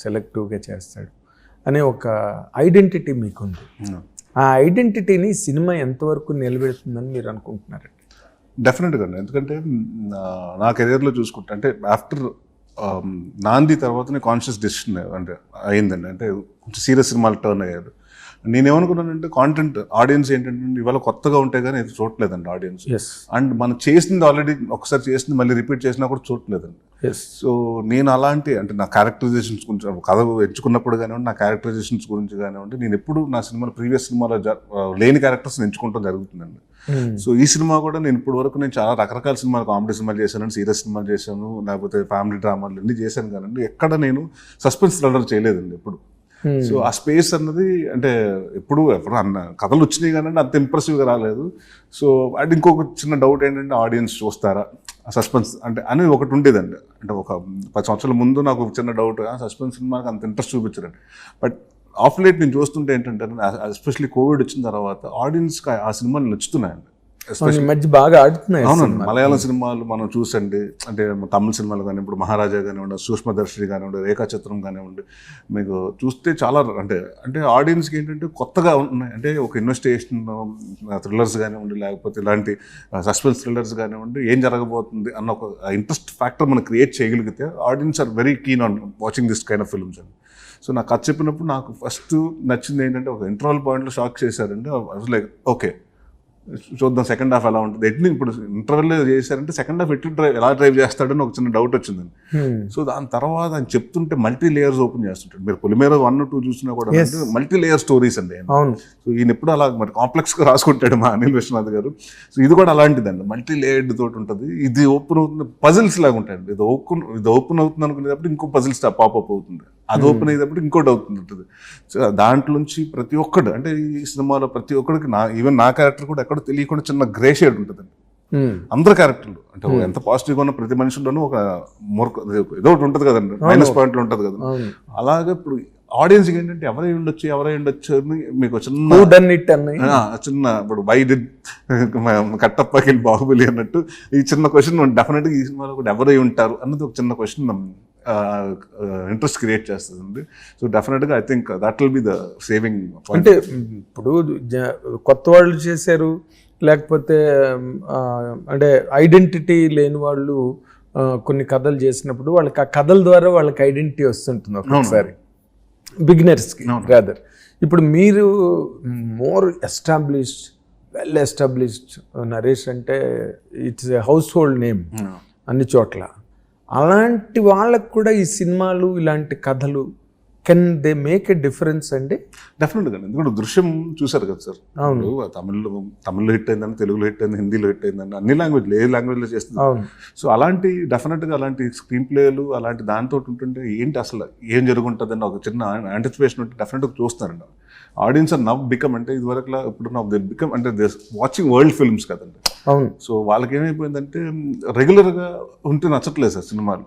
సెలెక్టివ్గా చేస్తాడు అనే ఒక ఐడెంటిటీ మీకుంది. ఆ ఐడెంటిటీని సినిమా ఎంతవరకు నిలబెడుతుందని మీరు అనుకుంటున్నారండి? డెఫినెట్గా అండి. ఎందుకంటే నా- కెరియర్లో చూసుకుంటే అంటే ఆఫ్టర్ నాంది తర్వాతనే కాన్షియస్ డెసిషన్ అంటే అయిందండి. అంటే కొంచెం సీరియస్ సినిమాలు టర్న్ అయ్యారు. నేనేమనుకున్నానంటే కాంటెంట్ ఆడియన్స్ ఏంటంటే ఇవాళ కొత్తగా ఉంటే కానీ ఇది చూడలేదండి ఆడియన్స్ అండ్ మనం చేసింది ఆల్రెడీ ఒకసారి చేసింది మళ్ళీ రిపీట్ చేసినా కూడా చూడలేదండి సో నేను అలాంటి అంటే నా క్యారెక్టరైజేషన్స్ గురించి కథ ఎంచుకున్నప్పుడు కానివ్వండి నా క్యారెక్టరైజేషన్స్ గురించి కానివ్వండి నేను ఎప్పుడు నా సినిమాలో ప్రీవియస్ సినిమాలో లేని క్యారెక్టర్స్ ఎంచుకుంటాం జరుగుతుందండి. సో ఈ సినిమా కూడా నేను ఇప్పుడు వరకు నేను చాలా రకరకాల సినిమాలు కామెడీ సినిమాలు చేశాను సీరియస్ సినిమాలు చేశాను లేకపోతే ఫ్యామిలీ డ్రామాలు అన్ని చేశాను కానీ ఎక్కడ నేను సస్పెన్స్ థ్రిల్లర్ చేయలేదండి ఎప్పుడు. Hmm. సో ఆ స్పేస్ అన్నది అంటే ఎప్పుడు ఎప్పుడు అన్న కథలు వచ్చినాయి కానీ అంత ఇంప్రెసివ్గా రాలేదు. సో అండ్ ఇంకొక చిన్న డౌట్ ఏంటంటే ఆడియన్స్ చూస్తారా? సస్పెన్స్ అంటే అని ఒకటి ఉండేదండి. అంటే ఒక పది సంవత్సరాల ముందు నాకు ఒక చిన్న డౌట్ సస్పెన్స్ సినిమాకి అంత ఇంట్రెస్ట్ చూపించారండి బట్ ఆఫ్ లేట్ నేను చూస్తుంటే ఏంటంటే ఎస్పెషలీ కోవిడ్ వచ్చిన తర్వాత ఆడియన్స్కి ఆ సినిమాలు నచ్చుతున్నాయండి. మధ్య బాగా ఆడుతున్నాయి అవునండి. మలయాళం సినిమాలు మనం చూసండి అంటే తమిళ సినిమాలు కానీ ఇప్పుడు మహారాజా కానివ్వండి సూక్ష్మదర్శి కానివ్వండి రేఖాచిత్రం కానివ్వండి మీకు చూస్తే చాలా అంటే అంటే ఆడియన్స్కి ఏంటంటే కొత్తగా ఉన్నాయి. అంటే ఒక ఇన్వెస్టిగేషన్ థ్రిల్లర్స్ కానివ్వండి లేకపోతే ఇలాంటి సస్పెన్స్ థ్రిల్లర్స్ కానివ్వండి ఏం జరగబోతుంది అన్న ఒక ఇంట్రెస్ట్ ఫ్యాక్టర్ మనం క్రియేట్ చేయగలిగితే audience are very keen on watching this kind of films అండి. సో నాకు కథ చెప్పినప్పుడు నాకు ఫస్ట్ నచ్చింది ఏంటంటే ఒక ఇంటర్వల్ పాయింట్లో షాక్ చేశారండి లైక్ ఓకే చూద్దాం సెకండ్ హాఫ్ ఎలా ఉంటుంది. ఎట్ని ఇప్పుడు ఇంటర్వెల్ చేశారంటే సెకండ్ హాఫ్ ఎట్లా డ్రైవ్ ఎలా డ్రైవ్ చేస్తాడని ఒక చిన్న డౌట్ వచ్చిందండి సో దాని తర్వాత ఆయన చెప్తుంటే మల్టీ లేయర్స్ ఓపెన్ చేస్తుంటాడు. మీరు పొలిమేర వన్ టూ చూసినా కూడా మల్టీ లేయర్ స్టోరీస్ అండి. సో ఈయన ఎప్పుడు అలా మరి కాంప్లెక్స్గా రాసుకుంటాడు మా అనిల్ విశ్వనాథ్ గారు. సో ఇది కూడా అలాంటిదండి. మల్టీ లేయర్డ్ తోటి ఉంటుంది. ఇది ఓపెన్ అవుతుంది పజిల్స్ లాగా ఉంటాయండి. ఇది ఓపెన్ ఇది ఓపెన్ అవుతుంది అనుకునేటప్పుడు ఇంకో పజిల్స్ పాపప్ అవుతుంది. అది ఓపెన్ అయ్యేటప్పుడు ఇంకోటి సో దాంట్లోంచి ప్రతి ఒక్కడు అంటే ఈ సినిమాలో ప్రతి ఒక్కడికి నా ఈవెన్ నా క్యారెక్టర్ కూడా ఎక్కడ తెలియకుండా చిన్న గ్రే షేడ్ ఉంటుందండి. అందరు క్యారెక్టర్లు అంటే ఎంత పాజిటివ్గా ఉన్న ప్రతి మనిషిలోనూ ఒక మూర్ఖ ఏదో ఒకటి ఉంటుంది కదండి. మైనస్ పాయింట్లు ఉంటుంది కదా. అలాగే ఇప్పుడు ఆడియన్స్ ఏంటంటే ఎవరై ఉండొచ్చు ఎవరై ఉండొచ్చు అని మీకు చిన్న చిన్న ఇప్పుడు వై డిడ్ కట్టప్పకి బాహుబలి అన్నట్టు ఈ చిన్న క్వశ్చన్ డెఫినెట్గా ఈ సినిమాలో కూడా ఎవరై ఉంటారు అన్నది ఒక చిన్న క్వశ్చన్ ఇంట్రెస్ట్ క్రియేట్ చేస్తుంది సో డెఫినెట్గా I think that will be the saving అంటే ఇప్పుడు కొత్త వాళ్ళు చేశారు లేకపోతే అంటే ఐడెంటిటీ లేని వాళ్ళు కొన్ని కథలు చేసినప్పుడు వాళ్ళకి ఆ కథల ద్వారా వాళ్ళకి ఐడెంటిటీ వస్తుంటుంది ఒక్కొక్కసారి బిగినర్స్కి రాదర్ ఇప్పుడు మీరు more established well established Naresh అంటే it's a household name అన్ని చోట్ల. అలాంటి వాళ్ళకు కూడా ఈ సినిమాలు ఇలాంటి కథలు can they make a difference అండి? డెఫినెట్గా ఎందుకంటే దృశ్యం చూశారు కదా సార్. అవును. తమిళ్ళో తమిళ్ళో హిట్ అయిందని తెలుగులో హిట్ అయింది హిందీలో హిట్ అయిందని అన్ని లాంగ్వేజ్లు ఏ లాంగ్వేజ్లో చేస్తుంది అవును. సో అలాంటి డెఫినెట్గా అలాంటి స్క్రీన్ ప్లేలు అలాంటి దాంతో ఉంటుంటే ఏంటి అసలు ఏం జరుగుంటుందని ఒక చిన్న యాంటిసిపేషన్ ఉంటే డెఫినెట్గా చూస్తారండి ఆడియన్స్ నవ్ బికమ్ అంటే ఇదివరకు ఇప్పుడు నవ్ దే బికమ్ అంటే వాచింగ్ వరల్డ్ ఫిల్మ్స్ కదండి. అవును. సో వాళ్ళకి ఏమైపోయిందంటే రెగ్యులర్గా ఉంటే నచ్చట్లేదు సార్ సినిమాలు.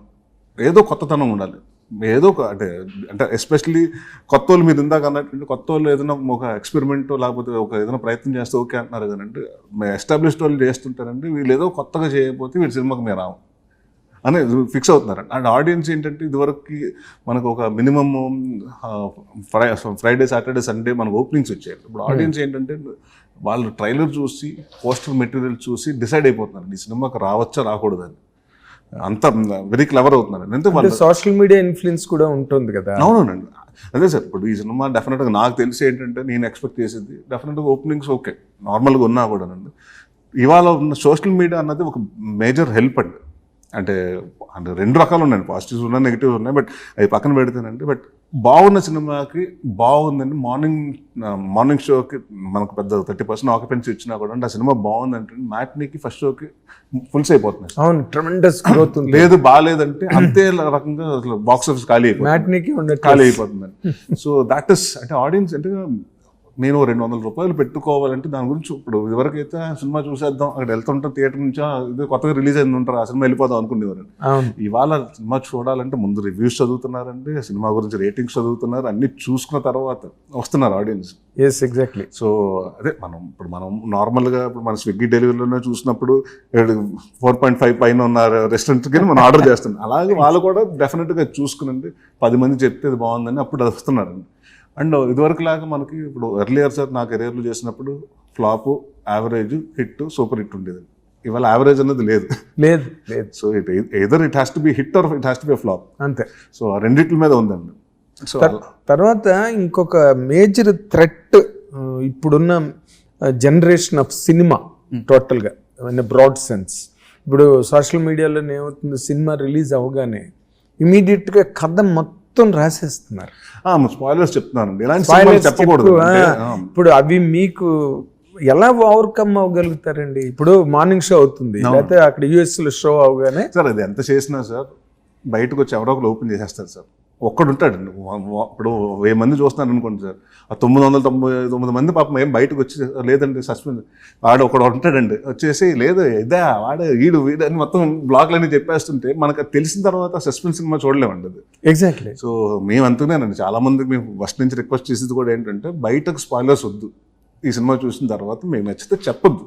ఏదో కొత్తతనం ఉండాలి. ఏదో ఒక అంటే అంటే ఎస్పెషలీ కొత్త వాళ్ళు మీరు ఇందాక అన్నట్టు కొత్త వాళ్ళు ఏదైనా ఒక ఎక్స్పెరిమెంట్ లేకపోతే ఒక ఏదైనా ప్రయత్నం చేస్తే ఓకే అంటున్నారు కదండి. ఎస్టాబ్లిష్డ్ వాళ్ళు చేస్తుంటారండి. వీళ్ళు ఏదో కొత్తగా చేయకపోతే వీళ్ళ సినిమాకి మేము రాము అని ఫిక్స్ అవుతున్నారు అండ్ ఆడియన్స్ ఏంటంటే ఇదివరకు మనకు ఒక minimum fri Friday Saturday Sunday మనకు ఓపెనింగ్స్ వచ్చాయి. ఇప్పుడు ఆడియన్స్ ఏంటంటే వాళ్ళు ట్రైలర్ చూసి పోస్టర్ మెటీరియల్ చూసి డిసైడ్ అయిపోతున్నారు. ఈ సినిమాకి రావచ్చా రాకూడదని అంత వెరీ క్లవర్ అవుతున్నారు. అంటే వాళ్ళు సోషల్ మీడియా ఇన్ఫ్లుయెన్స్ కూడా ఉంటుంది కదా. అవునండి అదే సార్ ఇప్పుడు ఈ సినిమా డెఫినెట్గా నాకు తెలిసి ఏంటంటే నేను ఎక్స్పెక్ట్ చేసేది డెఫినెట్గా ఓపెనింగ్స్ ఓకే. నార్మల్గా ఉన్నా కూడా అండి. ఇవాళ ఉన్న సోషల్ మీడియా అన్నది ఒక మేజర్ హెల్ప్ అండి. అంటే అంటే రెండు రకాలు ఉన్నాయండి పాజిటివ్స్ ఉన్నాయి నెగిటివ్స్ ఉన్నాయి. బట్ అవి పక్కన పెడితేనండి బట్ బాగున్న సినిమాకి బాగుందండి మార్నింగ్ మార్నింగ్ షోకి మనకు పెద్ద థర్టీ పర్సెంట్ ఆక్యుపెన్సీ ఇచ్చినా కూడా అంటే ఆ సినిమా బాగుందంటే మ్యాట్నీకి ఫస్ట్ షోకి ఫుల్స్ అయిపోతున్నాయి అవును ట్రమెండస్ గ్రోత్ లేదు బాగాలేదంటే అంతే రకంగా అసలు బాక్స్ ఆఫీస్ ఖాళీ అయిపోతుంది. మ్యాట్నికి ఖాళీ అయిపోతుందండి సో దట్ ఇస్ అంటే ఆడియన్స్ అంటే నేను రెండు వందల రూపాయలు పెట్టుకోవాలంటే దాని గురించి ఇప్పుడు ఇదివరకైతే ఆ సినిమా చూసేద్దాం అక్కడ వెళ్తుంటాం థియేటర్ నుంచి ఇది కొత్తగా రిలీజ్ అయింది ఉంటారు ఆ సినిమా వెళ్ళిపోదాం అనుకునేవారు అవును. ఇవాళ సినిమా చూడాలంటే ముందు రివ్యూస్ చదువుతున్నారండి సినిమా గురించి రేటింగ్స్ చదువుతున్నారు అన్ని చూసుకున్న తర్వాత వస్తున్నారు ఆడియన్స్ ఎస్ ఎగ్జాక్ట్లీ సో అదే మనం ఇప్పుడు మనం నార్మల్గా ఇప్పుడు మన స్విగ్గీ డెలివరీలోనే చూసినప్పుడు ఫోర్ పాయింట్ ఫైవ్ పైన ఉన్న రెస్టారెంట్కి మనం ఆర్డర్ చేస్తున్నాం. అలాగే వాళ్ళు కూడా డెఫినెట్గా చూసుకునండి పది మంది చెప్తే బాగుందని అప్పుడు అది వస్తున్నారండి. అండ్ ఇదివరకు లాగా మనకి ఇప్పుడు ఎర్లియర్ సార్ నా కెరీర్లో చేసినప్పుడు flop average hit super hit ఉండేది ఇవాళ యావరేజ్ అనేది లేదు. లేదు లేదు. So it either it has to be hit or it has to be flop అంతే. సో ఆ రెండిట్ల మీద ఉందండి. సో తర్- తర్వాత ఇంకొక మేజర్ థ్రెట్ ఇప్పుడున్న జనరేషన్ ఆఫ్ సినిమా టోటల్గా ఇన్ బ్రాడ్ సెన్స్ ఇప్పుడు సోషల్ మీడియాలో ఏమవుతుంది? సినిమా రిలీజ్ అవగానే ఇమీడియట్గా కథ మొత్తం రాసేస్తున్నారు. స్పాయిలర్స్ ఇలాంటి సినిమాలు చెప్పకూడదు. ఇప్పుడు అవి మీకు ఎలా ఓవర్కమ్ అవ్వగలుగుతారండి? ఇప్పుడు మార్నింగ్ షో అవుతుంది. లేకపోతే అక్కడ యుఎస్లో షో అవగానే సార్ అది ఎంత చేసినా సార్ బయటకు వచ్చి ఎవరో ఒకరు ఓపెన్ చేసేస్తారు సార్. ఒక్కడు ఉంటాడు ఇప్పుడు వెయ్యి మంది చూస్తున్నారు అనుకోండి సార్. ఆ తొమ్మిది వందల తొంభై తొమ్మిది మంది పాపం ఏం బయటకు వచ్చి లేదండి సస్పెండ్. వాడు ఒకడు ఉంటాడండి. వచ్చేసి లేదు ఇదే వాడు వీడు వీడు అని మొత్తం బ్లాక్లన్నీ చెప్పేస్తుంటే మనకు తెలిసిన తర్వాత సస్పెన్స్ సినిమా చూడలేమండి అది. ఎగ్జాక్ట్లీ సో మేము అంతేనండి. చాలా మందికి మేము ఫస్ట్ నుంచి రిక్వెస్ట్ చేసేది కూడా ఏంటంటే బయటకు స్పాయిలర్స్ వద్దు. ఈ సినిమా చూసిన తర్వాత మేము నచ్చితే చెప్పొద్దు.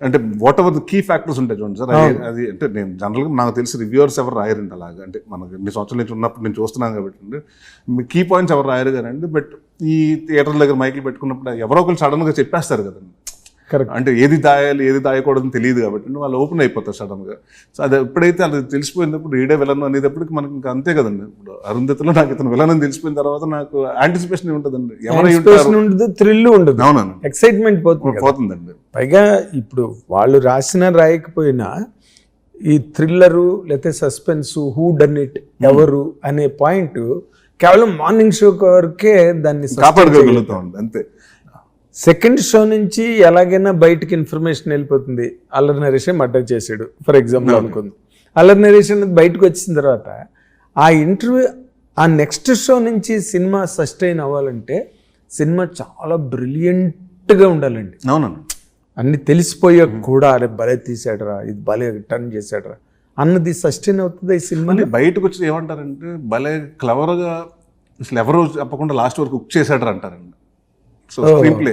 అంటే whatever the key factors ఉంటాయి చూడండి సార్ అది అంటే నేను జనరల్గా నాకు తెలిసి రివ్యూవర్స్ ఎవరు రాయరండి అలాగా. అంటే మనకు ఎన్ని సంవత్సరాల నుంచి ఉన్నప్పుడు నేను చూస్తున్నాను కాబట్టి అండి. కీ పాయింట్స్ ఎవరు రాయరు కదండి బట్ ఈ థియేటర్ దగ్గర మైకులు పెట్టుకున్నప్పుడు ఎవరో ఒకరు సడన్గా చెప్పేస్తారు కదండి. అంటే ఏది దాయాలి ఏది దాయకూడదని తెలియదు కాబట్టి వాళ్ళు ఓపెన్ అయిపోతారు సడన్గా సో అది ఎప్పుడైతే అది తెలిసిపోయినప్పుడు ఈడే విలన్ అనేటప్పటికి మనకి ఇంకా అంతే కదండి. ఇప్పుడు అరుంధతిలో నాకు ఇతను విలన్ అని తెలిసిపోయిన తర్వాత నాకు యాంటిసిపేషన్ ఉంటుందండి. ఎవరై ఉంటారు. ఉండదు థ్రిల్ ఉండదు. అవునండి. ఎక్సైట్మెంట్ పోతుంది. పోతుందండి. పైగా ఇప్పుడు వాళ్ళు రాసినా రాయకపోయినా ఈ థ్రిల్లరు లేకపోతే సస్పెన్స్ హూ డన్ ఇట్ ఎవరు అనే పాయింట్ కేవలం మార్నింగ్ షో వరకే దాన్ని కాపాడుకోగలుగుతామండి అంతే. సెకండ్ షో నుంచి ఎలాగైనా బయటికి ఇన్ఫర్మేషన్ వెళ్ళిపోతుంది. అల్లరి నరేషే మర్డర్ చేశాడు. ఫర్ ఎగ్జాంపుల్ అనుకుంది. అల్లరి నరేష్ అనేది బయటకు వచ్చిన తర్వాత ఆ ఇంటర్వ్యూ ఆ నెక్స్ట్ షో నుంచి సినిమా సస్టైన్ అవ్వాలంటే సినిమా చాలా బ్రిలియంట్గా ఉండాలండి. అవునండి అన్ని తెలిసిపోయాక కూడా అరే భలే తీసాడరా ఇది భలే టర్న్ చేశాడరా అన్నది సస్టైన్ అవుతుంది ఈ సినిమా. బయటకు వచ్చి ఏమంటారంటే భలే క్లవర్గా అసలు ఎవరు చెప్పకుండా లాస్ట్ వరకు కుక్ చేశాడు అంటారండి. సో స్క్రీన్ ప్లే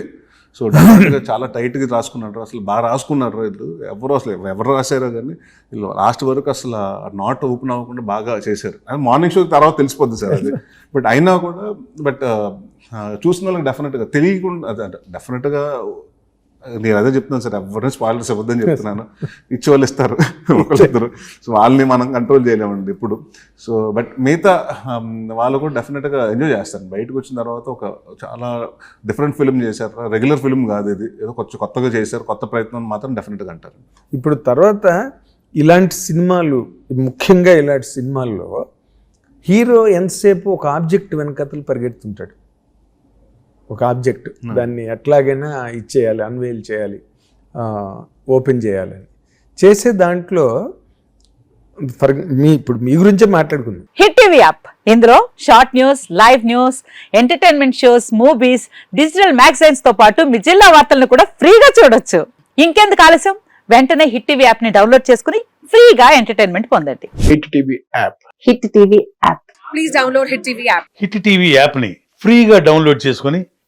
సో డెఫినెట్గా చాలా టైట్గా రాసుకున్నారు అసలు బాగా రాసుకున్నారు వీళ్ళు. ఎవరు అసలు ఎవరు రాశారో కానీ వీళ్ళు లాస్ట్ వరకు అసలు నాట్ ఓపెన్ అవ్వకుండా బాగా చేశారు. అండ్ మార్నింగ్ షో తర్వాత తెలిసిపోద్ది సార్ అది. బట్ అయినా కూడా బట్ చూసిన వాళ్ళకి డెఫినెట్గా తెలియకుండా అదే డెఫినెట్గా నేను అదే చెప్తున్నాను సార్ ఎవరిని స్పాయిలర్స్ ఇవ్వద్దని చెప్తున్నాను. ఇచ్చేవాళ్ళు ఇస్తారు ఒకళ్ళిద్దరు. సో వాళ్ళని మనం కంట్రోల్ చేయలేమండి ఇప్పుడు సో బట్ మిగతా వాళ్ళు కూడా డెఫినెట్గా ఎంజాయ్ చేస్తారు. బయటకు వచ్చిన తర్వాత ఒక చాలా డిఫరెంట్ ఫిల్మ్ చేశారు. రెగ్యులర్ ఫిల్మ్ కాదు ఇది. ఏదో కొంచెం కొత్తగా చేశారు. కొత్త ప్రయత్నం మాత్రం డెఫినెట్గా అంటారు. ఇప్పుడు తర్వాత ఇలాంటి సినిమాలు ముఖ్యంగా ఇలాంటి సినిమాల్లో హీరో ఎంతసేపు ఒక ఆబ్జెక్ట్ వెనకతలు పరిగెడుతుంటాడు ఒక ఆబ్జెక్ట్ దాన్ని ఎట్లాగైనా ఇచ్చేయాలి అన్వేల్ చేయాలి ఓపెన్ చేయాలని చేసే దాంట్లో ఫర్ మీ ఇప్పుడు మీ గురించే మాట్లాడుకుందాం. Hit TV app. ఇందులో short news live news entertainment shows movies digital మ్యాగజైన్స్తో పాటు మీ జిల్లా వార్తలను కూడా ఫ్రీగా చూడొచ్చు. ఇంకెందుకు ఆలస్యం? వెంటనే హిట్ టీవీ యాప్ని డౌన్లోడ్ చేసుకుని ఫ్రీగా ఎంటర్టైన్మెంట్ పొందండి. Hit TV app. Hit TV app. Please download Hit TV app. Hit TV యాప్ని ఫ్రీగా డౌన్లోడ్ చేసుకొని